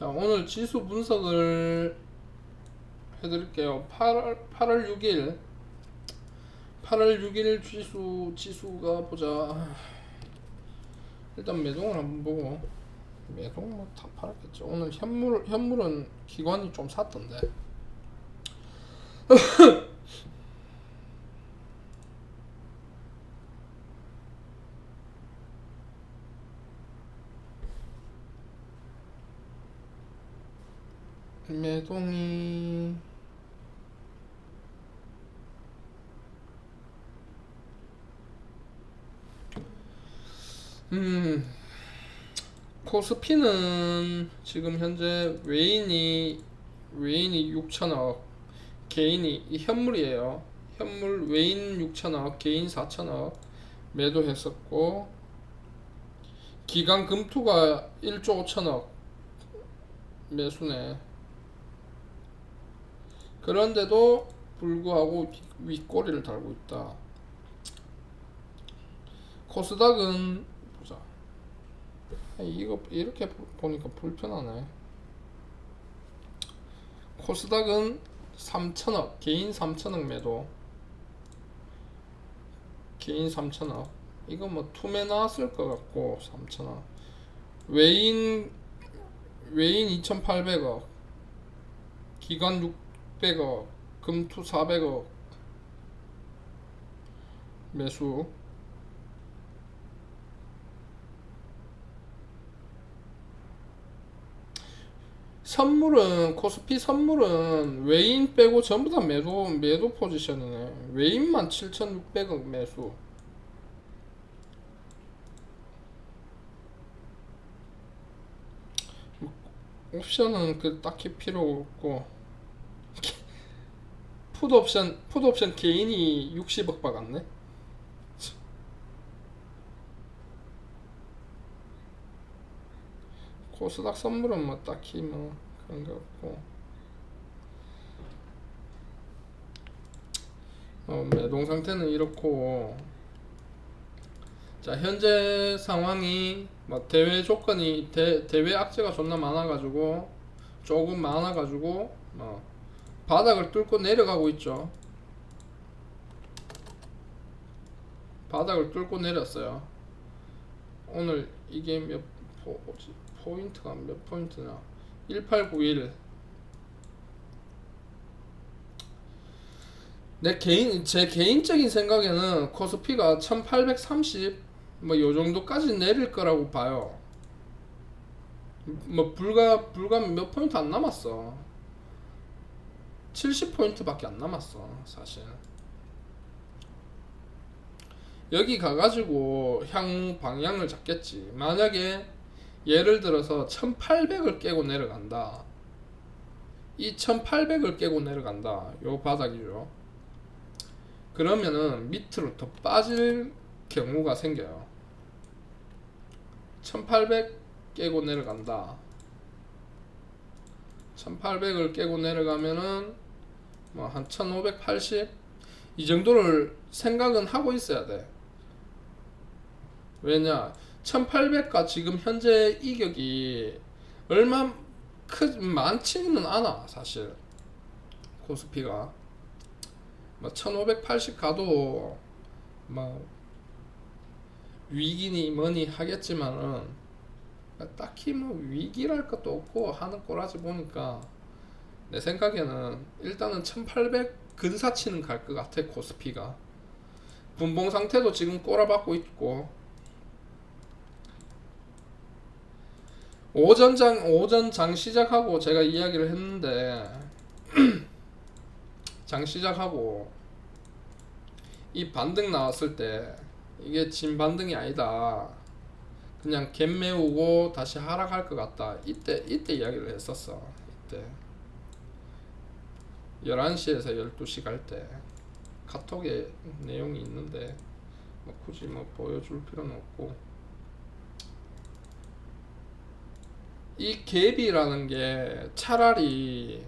자 오늘 지수 분석을 해드릴게요. 8월, 8월 6일. 8월 6일 지수 지수가 보자. 일단 매동을 한번 보고. 매동 뭐다 팔았겠죠. 오늘 현물 현물은 기관이 좀 샀던데 매동이 음 코스피는 지금 현재 외인이 외인이 6천억 개인이 이 현물이에요. 현물 외인 6천억 개인 4천억 매도했었고 기간 금투가 1조 5천억 매수네 그런데도 불구하고 윗꼬리를 달고 있다. 코스닥은 보자. 아, 이거 이렇게 보- 보니까 불편하네. 코스닥은 3천억 개인 3천억 매도. 개인 3천억. 이거 뭐 투매 나왔을 것 같고 3천억. 외인 외인 2,800억. 기관 600억, 금투 400억 매수. 선물은 코스피 선물은 외인 빼고 전부 다 매도 매도 포지션이네. 외인만 7,600억 매수. 옵션은 그 딱히 필요 없고 푸드 옵션 푸드 옵션 개인이 60억 박았네. 코스닥 선물은 뭐 딱히 뭐 그런 게 없고 어, 매동 상태는 이렇고 자 현재 상황이 뭐 대외 조건이 대, 대외 악재가 존나 많아가지고 조금 많아가지고 뭐 바닥을 뚫고 내려가고 있죠. 바닥을 뚫고 내렸어요. 오늘 이게 몇 포? 포인트가 몇 포인트나? 1891. 내 개인 제 개인적인 생각에는 코스피가 1830 뭐 요 정도까지 내릴 거라고 봐요. 뭐 불과 불과 몇 포인트 안 남았어. 70포인트밖에 안 남았어 사실. 여기 가가지고 향후 방향을 잡겠지. 만약에 예를 들어서 1800을 깨고 내려간다. 이 1800을 깨고 내려간다. 요 바닥이죠. 그러면은 밑으로 더 빠질 경우가 생겨요. 1800 깨고 내려간다. 1800을 깨고 내려가면은 뭐 한 1580 이 정도를 생각은 하고 있어야 돼. 왜냐? 1800과 지금 현재 이격이 얼마 크 많지는 않아 사실. 코스피가. 뭐 1580 가도 뭐 위기니 뭐니 하겠지만은 딱히 뭐 위기랄 것도 없고 하는 꼬라지 보니까 내 생각에는 일단은 1800 근사치는 갈 것 같아 코스피가. 분봉 상태도 지금 꼬라박고 있고. 오전장 오전 장 시작하고 제가 이야기를 했는데 장 시작하고 이 반등 나왔을 때 이게 진 반등이 아니다. 그냥 갭 메우고 다시 하락할 것 같다. 이때 이때 이야기를 했었어 이때 11시에서 12시 갈 때 카톡에 내용이 있는데 뭐 굳이 뭐 보여줄 필요는 없고. 이 갭이라는 게 차라리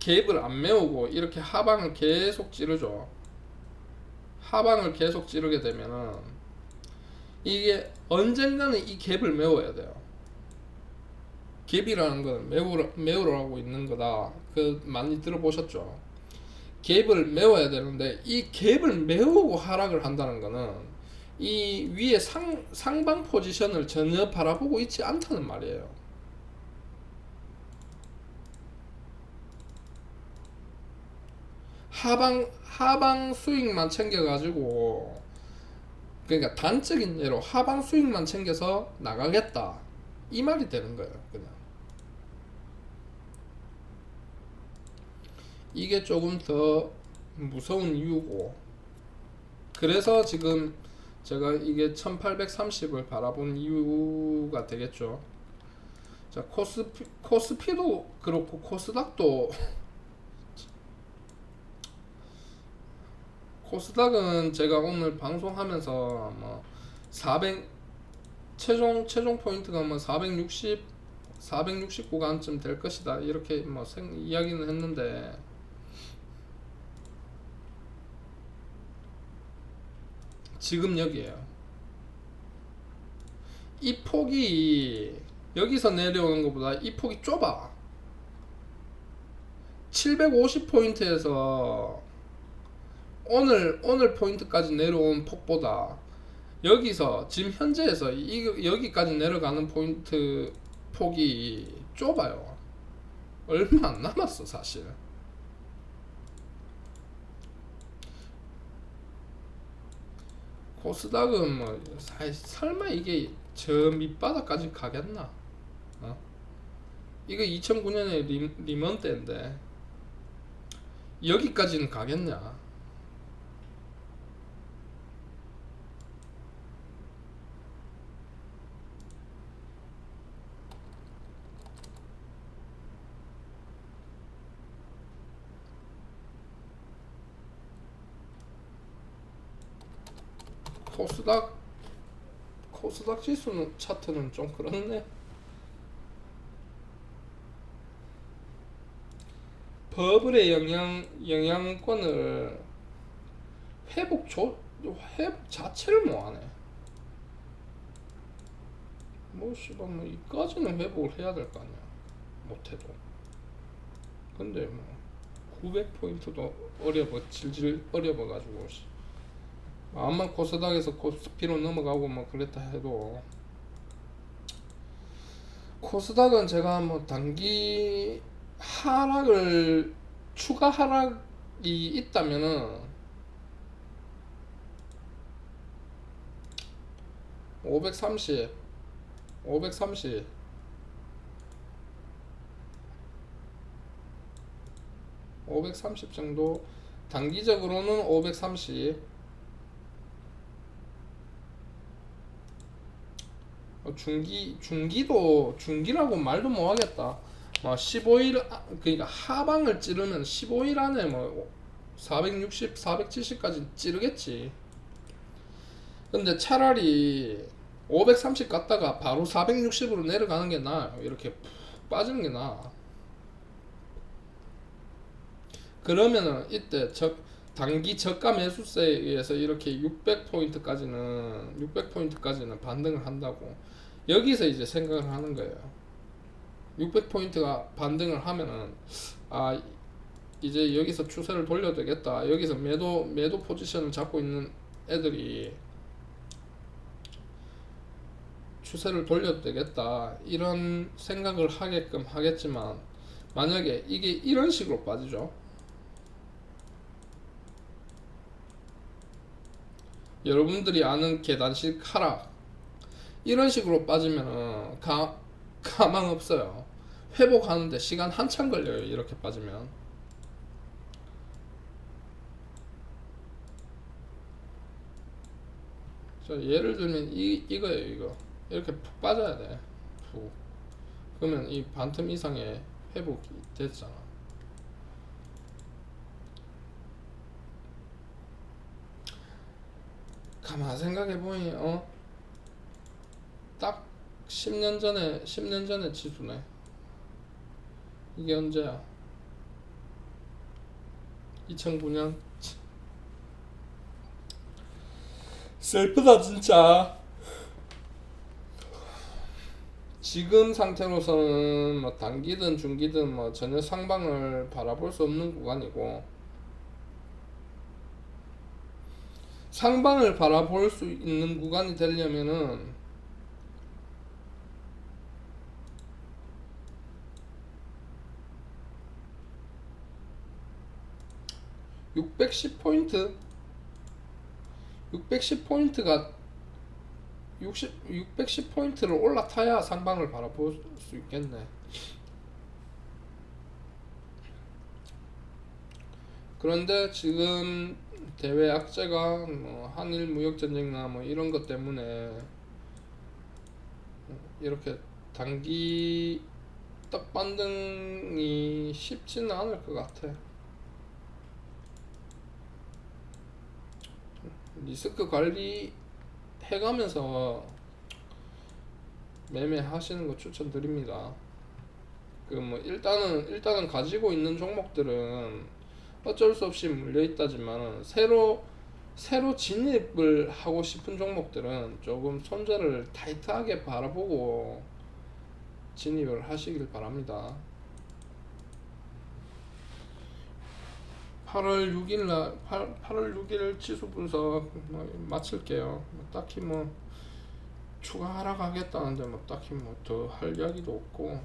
갭을 안 메우고 이렇게 하방을 계속 찌르죠. 하방을 계속 찌르게 되면은 이게 언젠가는 이 갭을 메워야 돼요 갭이라는 건 매우 매우라고 있는 거다. 그 많이 들어보셨죠? 갭을 메워야 되는데 이 갭을 메우고 하락을 한다는 거는 이 위에 상 상방 포지션을 전혀 바라보고 있지 않다는 말이에요. 하방 하방 수익만 챙겨 가지고 그러니까 단적인 예로 하방 수익만 챙겨서 나가겠다 이 말이 되는 거예요 그냥 이게 조금 더 무서운 이유고. 그래서 지금 제가 이게 1830을 바라본 이유가 되겠죠. 자 코스피, 코스피도 그렇고 코스닥도 코스닥은 제가 오늘 방송하면서 뭐 400 최종 최종 포인트가 뭐 460, 460 구간쯤 될 것이다. 이렇게 뭐 생, 이야기는 했는데 지금 여기에요. 이 폭이 여기서 내려오는 것보다 이 폭이 좁아. 750 포인트에서 오늘 오늘 포인트까지 내려온 폭보다 여기서 지금 현재에서 이 여기까지 내려가는 포인트 폭이 좁아요. 얼마 안 남았어 사실. 코스닥은 뭐 사- 설마 이게 저 밑바닥까지 가겠나? 어? 이거 2009년에 리, 리먼 때인데 여기까지는 가겠냐? 코스닥 코스닥 지수는 차트는 좀 그렇네. 버블의 영향 영향권을 회복 조 회복 자체를 못하네. 뭐 씨발 뭐 이까지는 회복을 해야 될 거 아니야. 못해도. 근데 뭐 900포인트도 어려워 질질 어려워 가지고 암만 코스닥에서 코스피로 넘어가고 뭐 그랬다 해도 코스닥은 제가 뭐 단기 하락을 추가 하락이 있다면은 530 530 530 정도 단기적으로는 530 중기 중기도 중기라고 말도 못 하겠다. 뭐 15일 아- 그러니까 하방을 찌르면 15일 안에 뭐 460, 470까지 찌르겠지. 근데 차라리 530 갔다가 바로 460으로 내려가는 게 나아. 이렇게 푹 빠지는 게 나아. 그러면은 이때 저 단기 저가 매수세에 의해서 이렇게 600포인트까지는 600포인트까지는 반등을 한다고 여기서 이제 생각을 하는 거예요. 600포인트가 반등을 하면은 아 이제 여기서 추세를 돌려야 되겠다. 여기서 매도 매도 포지션을 잡고 있는 애들이 추세를 돌려도 되겠다. 이런 생각을 하게끔 하겠지만 만약에 이게 이런 식으로 빠지죠. 여러분들이 아는 계단식 하락 이런 식으로 빠지면은 가, 가망 없어요. 회복하는데 시간 한참 걸려요. 이렇게 빠지면. 자, 예를 들면 이 이거예요, 이거. 이렇게 푹 빠져야 돼. 푹. 그러면 이 반틈 이상의 회복이 됐잖아. 가만 생각해 보니 어? 딱 10년 전에 10년 전에 지수네. 이게 언제야? 2009년. 슬프다 진짜. 지금 상태로서는 뭐 단기든 중기든 뭐 전혀 상방을 바라볼 수 없는 구간이고 상방을 바라볼 수 있는 구간이 되려면은 610포인트 610포인트가 60, 610포인트를 올라타야 상방을 바라볼 수 있겠네 그런데 지금 대외 악재가 뭐 한일 무역 전쟁이나 뭐 이런 것 때문에 이렇게 단기 떡 반등이 쉽지는 않을 것 같아. 리스크 관리 해가면서 매매하시는 거 추천드립니다. 그 뭐 일단은 일단은 가지고 있는 종목들은 어쩔 수 없이 물려 있다지만 새로 새로 진입을 하고 싶은 종목들은 조금 손절을 타이트하게 바라보고 진입을 하시길 바랍니다. 8월 6일 날 8, 8월 6일 지수 분석 뭐 마칠게요. 뭐 딱히 뭐 추가 하락 하겠다는데 뭐 딱히 뭐 더 할 이야기도 없고